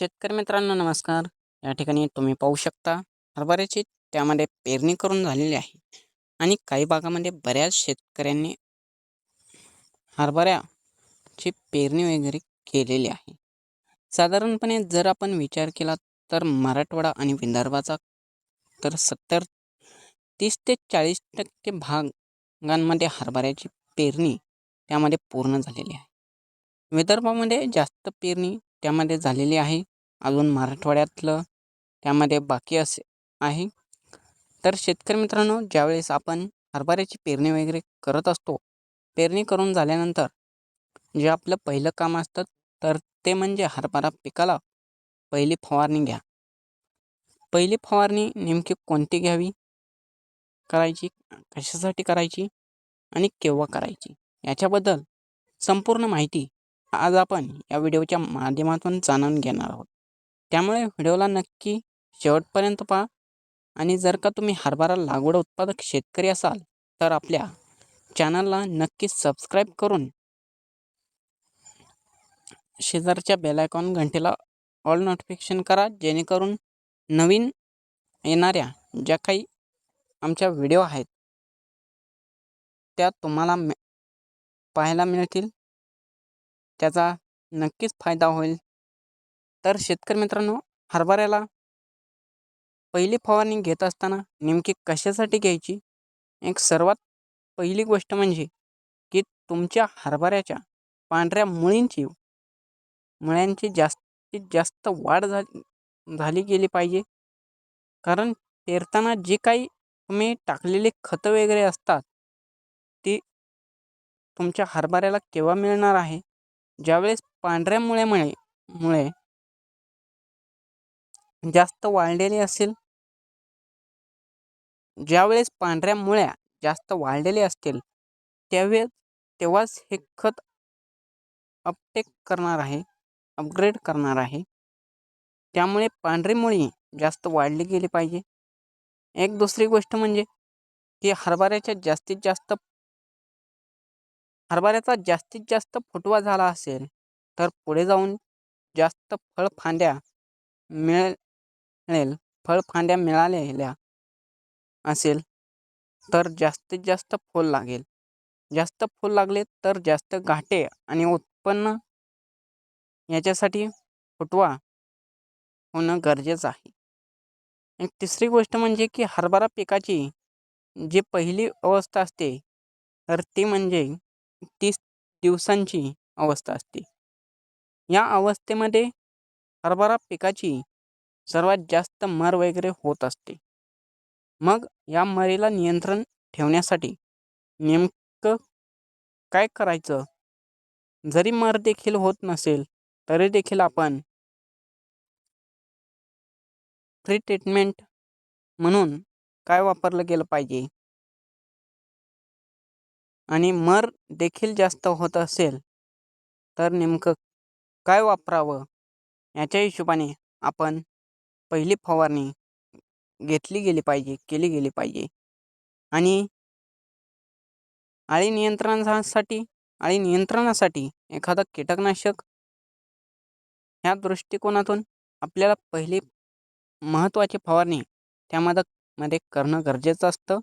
शेतकरी मित्रांनो नमस्कार. या ठिकाणी तुम्ही पाहू शकता हरभऱ्याची त्यामध्ये पेरणी करून झालेली आहे. आणि काही भागामध्ये बऱ्याच शेतकऱ्यांनी हरभऱ्याची पेरणी वगैरे केलेली आहे. साधारणपणे जर आपण विचार केला तर मराठवाडा आणि विदर्भाचा तर सत्तर तीस ते चाळीस टक्के भागांमध्ये हरभऱ्याची पेरणी त्यामध्ये पूर्ण झालेली आहे. विदर्भामध्ये जास्त पेरणी त्यामध्ये झालेली आहे. अजून मराठवाड्यातलं त्यामध्ये बाकी असे आहे. तर शेतकरी मित्रांनो ज्यावेळेस आपण हरभऱ्याची पेरणी वगैरे करत असतो पेरणी करून झाल्यानंतर जे आपलं पहिलं काम असतं तर ते म्हणजे हरभरा पिकाला पहिली फवारणी घ्या. पहिली फवारणी नेमकी कोणती घ्यावी? करायची कशासाठी करायची? आणि केव्हा करायची? याच्याबद्दल संपूर्ण माहिती आज आपण या व्हिडिओच्या माध्यमातून जाणून घेणार आहोत. त्यामुळे व्हिडिओला नक्की शेवटपर्यंत पहा. आणि जर का तुम्ही हरभरा लागवड उत्पादक शेतकरी असाल तर आपल्या चॅनलला नक्की सबस्क्राईब करून शेजारच्या बेलायकॉन घंटेला ऑल नोटिफिकेशन करा जेणेकरून नवीन येणाऱ्या ज्या काही आमच्या व्हिडिओ आहेत त्या तुम्हाला पाहायला मिळतील. त्याचा नक्कीच फायदा होईल. तर शेतकरी मित्रांनो हरभऱ्याला पहिली फवारणी घेत असताना नेमकी कशासाठी घ्यायची? एक सर्वात पहिली गोष्ट म्हणजे की तुमच्या हरभऱ्याच्या पांढऱ्या मुळींची मुळ्यांची जास्तीत जास्त वाढ झाली झाली गेली पाहिजे. कारण पेरताना जे काही तुम्ही टाकलेले खतं वगैरे असतात ती तुमच्या हरभऱ्याला केव्हा मिळणार आहे? ज्यावेळेस पांढऱ्या मुळ्यामुळे मुळे जास्त वाळलेली असेल ज्यावेळेस पांढऱ्या मुळ्या जास्त वाळलेले असतील त्यावेळेस तेव्हाच हे खत अपटेक करणार आहे अपग्रेड करणार आहे. त्यामुळे पांढरी मुळी जास्त वाढली गेली पाहिजे. एक दुसरी गोष्ट म्हणजे की हरभऱ्याच्या जास्तीत जास्त हरभऱ्याचा जास्तीत जास्त फुटवा झाला असेल तर पुढे जाऊन जास्त फळ फांद्या मिळेल मिळेल. फळफांद्या मिळालेल्या असेल तर जास्तीत जास्त फूल लागेल. जास्त फूल लागले तर जास्त घाटे आणि उत्पन्न याच्यासाठी फुटवा होणं गरजेचं आहे. एक तिसरी गोष्ट म्हणजे की हरभरा पिकाची जी पहिली अवस्था असते तर ती म्हणजे तीस दिवसांची अवस्था असते. या अवस्थेमध्ये हरभरा पिकाची सर्वात जास्त मर वगैरे होत असते. मग या मरीला नियंत्रण ठेवण्यासाठी नेमकं काय करायचं? जरी मर देखील होत नसेल तरी देखील आपण फ्री ट्रीटमेंट म्हणून काय वापरलं गेलं पाहिजे? आणि मर देखील जास्त होत असेल तर नेमकं काय वापरावं? याच्या हिशोबाने आपण पहिली फवारणी घेतली गेली पाहिजे केली गेली पाहिजे. आणि अळी नियंत्रणासाठी अळी नियंत्रणासाठी एखादं कीटकनाशक ह्या दृष्टिकोनातून आपल्याला पहिली महत्त्वाची फवारणी त्यामध्ये मध्ये करणं गरजेचं असतं.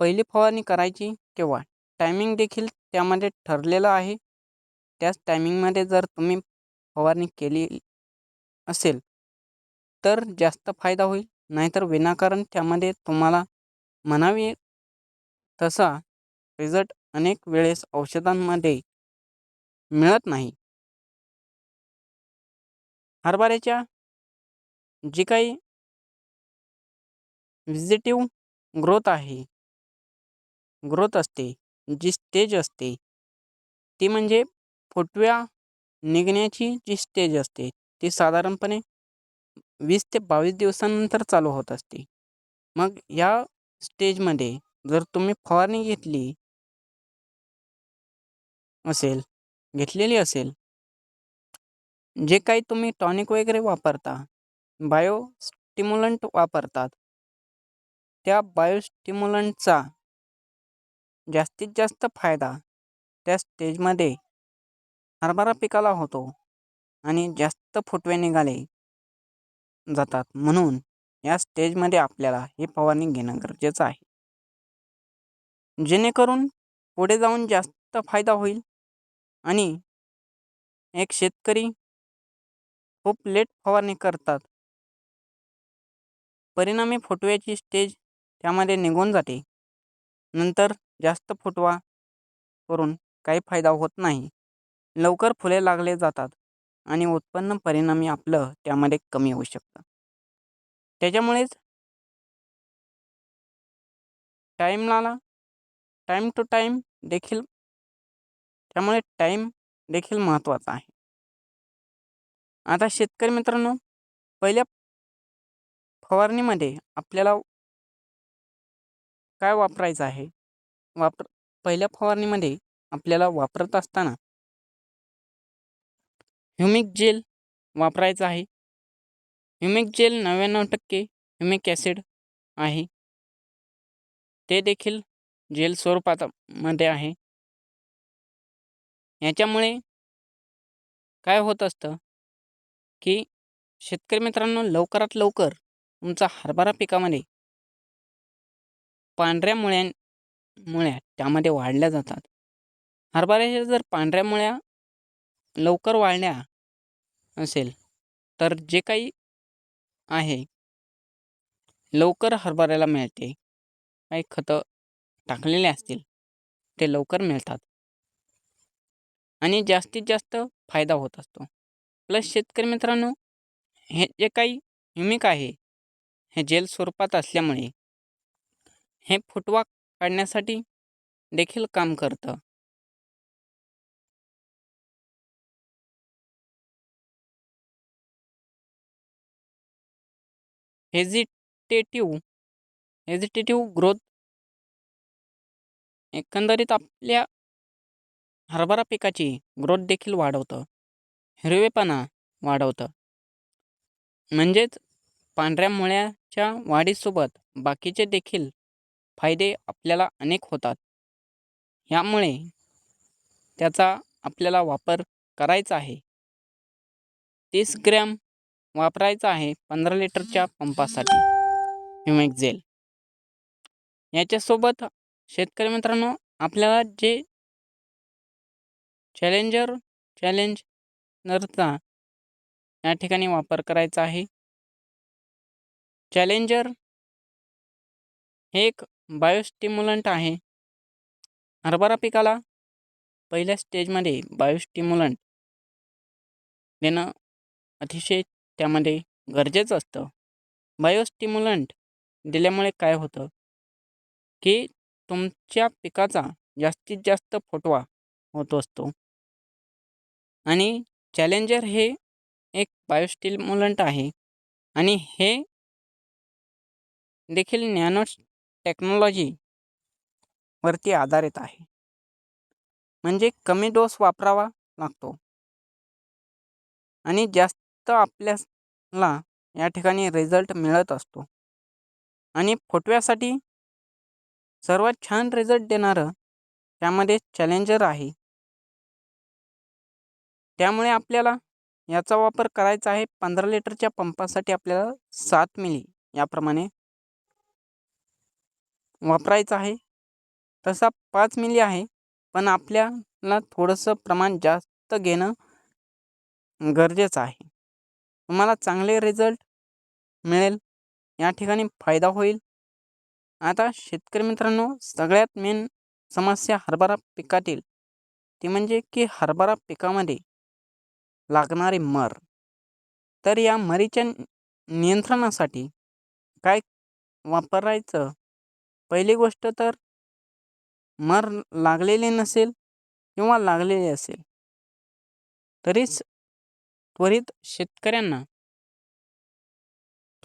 पहिली फवारणी करायची किंवा टायमिंग देखील त्यामध्ये ठरलेलं आहे. त्याच टायमिंगमध्ये जर तुम्ही फवारणी केली असेल तर जास्त फायदा होईल. नाहीतर विनाकारण त्यामध्ये तुम्हाला म्हणावी तसा रिझल्ट अनेक वेळेस औषधांमध्ये मिळत नाही. हरभऱ्याच्या जी काही विजिटिव्ह ग्रोथ आहे ग्रोथ असते जी स्टेज असते ती म्हणजे फुटव्या निघण्याची जी स्टेज असते ती साधारणपणे वीस ते बावीस दिवसानंतर चालू होत असते. मग या स्टेजमध्ये जर तुम्ही फवारणी घेतली असेल घेतलेली असेल जे काही तुम्ही टॉनिक वगैरे वापरता बायो स्टिम्युलंट वापरतात त्या बायोस्टिम्युलंटचा जास्तीत जास्त फायदा त्या स्टेजमध्ये हरभरा पिकाला होतो आणि जास्त जास्त फुटवे निघाले जातात. म्हणून या स्टेजमध्ये आपल्याला ही फवारणी घेणं गरजेचं आहे. जेणेकरून पुढे जाऊन जास्त फायदा होईल आणि एक शेतकरी खूप लेट फवारणी करतात. परिणामी फुटव्याची स्टेज त्यामध्ये निघून जाते. नंतर जास्त फुटवा करून काही फायदा होत नाही. लवकर फुले लागले जातात. आणि उत्पन्न परिणामी आपलं त्यामध्ये कमी होऊ शकतं. त्याच्यामुळेच टाईमला टाईम टू टाईम देखील त्यामुळे टाईम देखील महत्त्वाचा आहे. आता शेतकरी मित्रांनो पहिल्या फवारणीमध्ये आपल्याला काय वापरायचं आहे? वापर पहिल्या फवारणीमध्ये आपल्याला वापरत असताना ह्युमिक जेल वापरायचं आहे. ह्युमिक जेल नव्याण्णव टक्के ह्युमिक ॲसिड आहे. ते देखील जेल स्वरूपामध्ये आहे. याच्यामुळे काय होत असतं की शेतकरी मित्रांनो लवकरात लवकर तुमचा हरभरा पिकामध्ये पांढऱ्या मुळ्या मुळ्या त्यामध्ये वाढल्या जातात. हरभऱ्याच्या जर पांढऱ्या मुळ्या लवकर वाळण्या असेल तर जे काही आहे लवकर हरभऱ्याला मिळते. काही खतं टाकलेले असतील ते लवकर मिळतात. आणि जास्तीत जास्त फायदा होत असतो. प्लस शेतकरी मित्रांनो हे जे काही ह्युमिक आहे हे जेल स्वरूपात असल्यामुळे हे फुटवा काढण्यासाठी देखील काम करतं. हेजिटेटिव्ह हेजिटेटिव्ह ग्रोथ एकंदरीत आपल्या हरभरा पिकाची ग्रोथ देखील वाढवतं. हिरवेपणा वाढवतं. म्हणजेच पांढऱ्या मुळ्याच्या वाढीसोबत बाकीचे देखील फायदे आपल्याला अनेक होतात. ह्यामुळे त्याचा आपल्याला वापर करायचा आहे. तीस ग्रॅम वापरायचा आहे पंधरा लिटरच्या पंपासाठी. ह्युमेक जेल याच्यासोबत शेतकरी मित्रांनो आपल्याला जे चॅलेंजर चॅलेंज नरचा या ठिकाणी वापर करायचा आहे. चॅलेंजर हे एक बायोस्टिम्युलंट आहे. हरभरा पिकाला पहिल्या स्टेजमध्ये बायोस्टिम्युलंट देणं अतिशय त्यामध्ये गरजेचं असतं. बायोस्टिम्युलंट दिल्यामुळे काय होतं? की तुमच्या पिकाचा जास्तीत जास्त फोटवा होत असतो. आणि चॅलेंजर हे एक बायोस्टिम्युलंट आहे. आणि हे देखील नॅनो टेक्नॉलॉजी वरती आधारित आहे. म्हणजे कमी डोस वापरावा लागतो. आणि जास्त आपल्या ला या ठिकाणी रिझल्ट मिळत असतो. आणि फुटव्यासाठी सर्वात छान रिझल्ट देणारं त्यामध्ये चॅलेंजर आहे. त्यामुळे आपल्याला याचा वापर करायचा आहे पंधरा लिटरच्या पंपासाठी आपल्याला सात मिली याप्रमाणे वापरायचा आहे. तसा पाच मिली आहे पण आपल्याला थोडंसं प्रमाण जास्त घेणं गरजेचं आहे. तुम्हाला चांगले रिझल्ट मिळेल. या ठिकाणी फायदा होईल. आता शेतकरी मित्रांनो सगळ्यात मेन समस्या हरभरा पिकातील. ती म्हणजे की हरभरा पिकामध्ये लागणारी मर. तर या मरीच्या नियंत्रणासाठी काय वापरायचं? पहिली गोष्ट तर मर लागलेली नसेल किंवा लागलेली असेल तरीच त्वरित शेतकऱ्यांना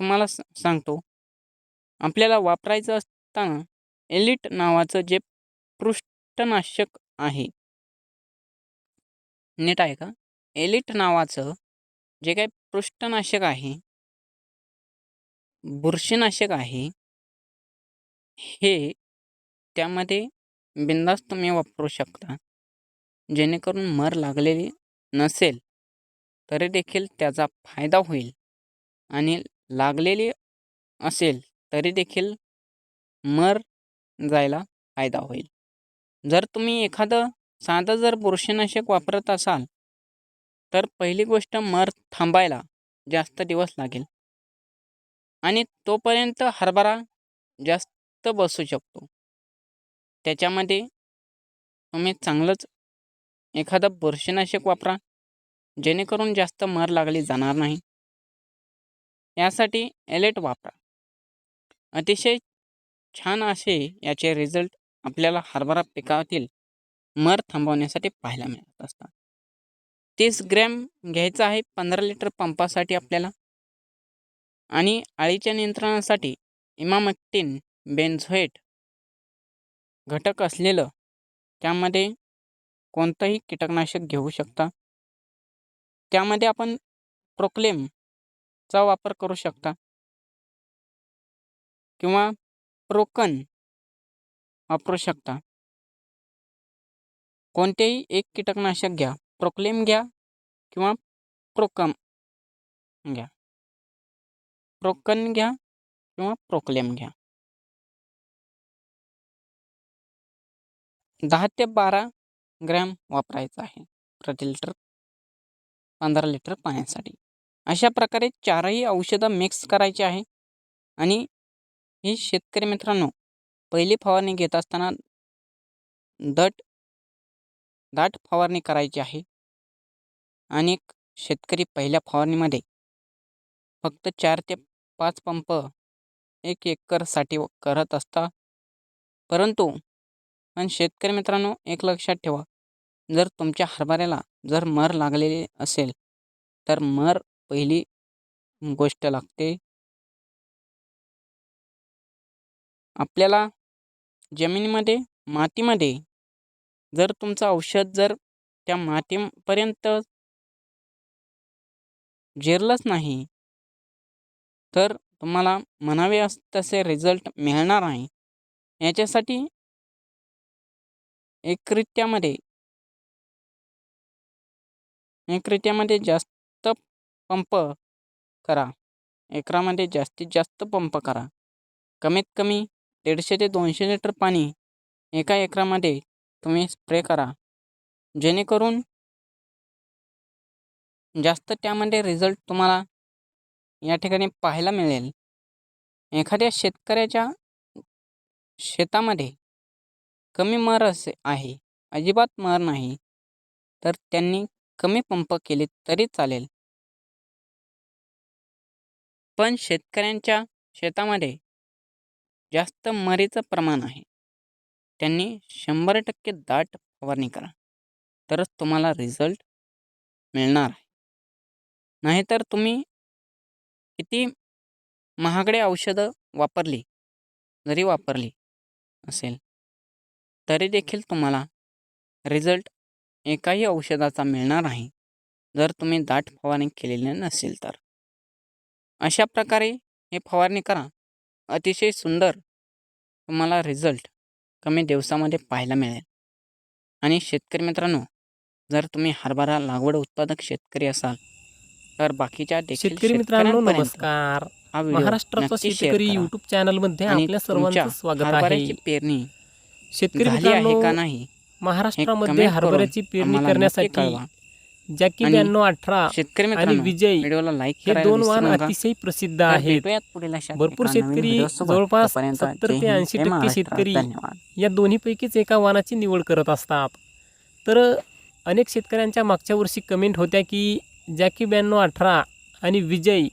तुम्हाला सांगतो. आपल्याला वापरायचं असताना एलिट नावाचं जे पृष्ठनाशक आहे. नीट आहे का? एलिट नावाचं जे काही पृष्ठनाशक आहे बुरशीनाशक आहे हे त्यामध्ये बिंदास तुम्ही वापरू शकता. जेणेकरून मर लागलेली नसेल. तरी देखील त्याचा फायदा होईल. आणि लागलेली असेल तरी देखील मर जायला फायदा होईल. जर तुम्ही एखादं साधं जर बुरशीनाशक वापरत असाल तर पहिली गोष्ट मर थांबायला जास्त दिवस लागेल. आणि तोपर्यंत हरभरा जास्त बसू शकतो. त्याच्यामध्ये तुम्ही चांगलंच एखादं बुरशीनाशक वापरा जेणेकरून जास्त मर लागली जाणार नाही. यासाठी एलेट वापरा. अतिशय छान असे याचे रिझल्ट आपल्याला हरभरा पिकातील मर थांबवण्यासाठी पाहायला मिळत असतात. तीस ग्रॅम घ्यायचं आहे पंधरा लिटर पंपासाठी आपल्याला. आणि आळीच्या नियंत्रणासाठी इमामॅक्टिन बेन्झोएट घटक असलेलं त्यामध्ये कोणतंही कीटकनाशक घेऊ शकता. त्यामध्ये आपण प्रोक्लेमचा वापर करू शकता. किंवा प्रोकन वापरू शकता. कोणतेही एक कीटकनाशक घ्या प्रोक्लेम घ्या किंवा प्रोकम घ्या. प्रोकन घ्या किंवा प्रोक्लेम घ्या. दहा ते बारा ग्रॅम वापरायचं आहे. प्रति लिटर पंधरा लिटर पाण्यासाठी. अशा प्रकारे चारही औषधं मिक्स करायची आहे. आणि ही शेतकरी मित्रांनो पहिली फवारणी घेत असताना दट दाट फवारणी करायची आहे. आणि शेतकरी पहिल्या फवारणीमध्ये फक्त चार ते पाच पंप एक एकरसाठी करत असता. परंतु पण शेतकरी मित्रांनो एक लक्षात ठेवा जर तुमच्या हरभऱ्याला जर मर लागलेली असेल तर मर पहिली गोष्ट लागते. आपल्याला जमिनीमध्ये मातीमध्ये जर तुमचं औषध जर त्या मातीपर्यंत जिरलंच नाही तर तुम्हाला म्हणावे अस तसे रिझल्ट मिळणार नाही. याच्यासाठी एकरित्यामध्ये एकरित्यामध्ये जास्त पंप करा. एकरामध्ये जास्तीत जास्त पंप करा. कमीत कमी दीडशे ते दोनशे लिटर पाणी एका एकरामध्ये तुम्ही स्प्रे करा. जेणेकरून जास्त त्यामध्ये रिझल्ट तुम्हाला या ठिकाणी पाहायला मिळेल. एखाद्या शेतकऱ्याच्या शेतामध्ये कमी मर असे आहे. अजिबात मर नाही. तर त्यांनी कमी पंप केले तरी चालेल. पण शेतकऱ्यांच्या शेतामध्ये जास्त मरीचं प्रमाण आहे. त्यांनी शंभर टक्के दाट फवारणी करा. तरच तुम्हाला रिझल्ट मिळणार आहे. नाहीतर तुम्ही किती महागडे औषधं वापरली जरी वापरली असेल तरी देखील तुम्हाला रिझल्ट एकाही औषधाचा मिळणार नाही जर तुम्ही दाट फवारणी केलेली नसेल तर. अशा प्रकारे हे फवारणी करा. अतिशय सुंदर तुम्हाला रिझल्ट कमी दिवसामध्ये पाहायला मिळेल. आणि शेतकरी मित्रांनो जर तुम्ही हरभरा लागवड उत्पादक शेतकरी असाल तर बाकीच्या देखील शेतकरी मित्रांनो नमस्कार. महाराष्ट्राचा शेतकरी करा. युट्यूब चॅनलमध्ये आणि आपल्या सर्वांचं स्वागत आहे. पेरणी शेतकरी झाली आहे का नाही? महाराष्ट्रामध्ये हरभऱ्याची पेरणी करण्यासाठी. जॅकी ब्याण्णव अठरा शेतकरी आणि विजय हे दोन नका. अतिशय प्रसिद्ध आहेत भरपूर शेतकरी. जवळपास 70 ते जय हिंद, 80 जय टक्के. शेतकरी या दोन्हीपैकीच एका वाणाची निवड करत असतात तर अनेक शेतकऱ्यांच्या मागच्या वर्षी कमेंट होत्या की जॅकी ब्याण्णव अठरा आणि विजय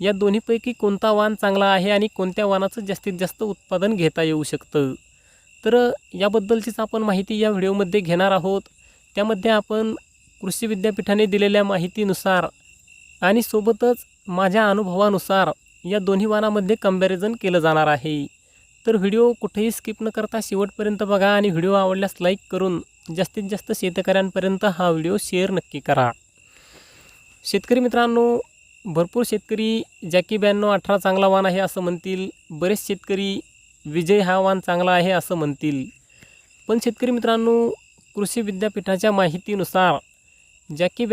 या दोन्हीपैकी कोणता वाण चांगला आहे आणि कोणत्या वाणाचं जास्तीत जास्त उत्पादन घेता येऊ शकतं तर याबद्दलचीच आपण माहिती या व्हिडिओमध्ये घेणार आहोत. त्यामध्ये आपण कृषी विद्यापीठाने दिलेल्या माहितीनुसार आणि सोबतच माझ्या अनुभवानुसार या दोन्ही वाणामध्ये कंपॅरिझन केलं जाणार आहे. तर व्हिडिओ कुठेही स्किप न करता शेवटपर्यंत बघा आणि व्हिडिओ आवडल्यास लाईक करून जास्तीत जास्त शेतकऱ्यांपर्यंत हा व्हिडिओ शेअर नक्की करा. शेतकरी मित्रांनो भरपूर शेतकरी जॅकी ब्याण्णव अठरा चांगला वाण आहे असं म्हणतील. बरेच शेतकरी विजय हा वाण चांगला आहे असं म्हणतील. पण शेतकरी मित्रांनो कृषी विद्यापीठाच्या माहितीनुसार जॅकी ब्या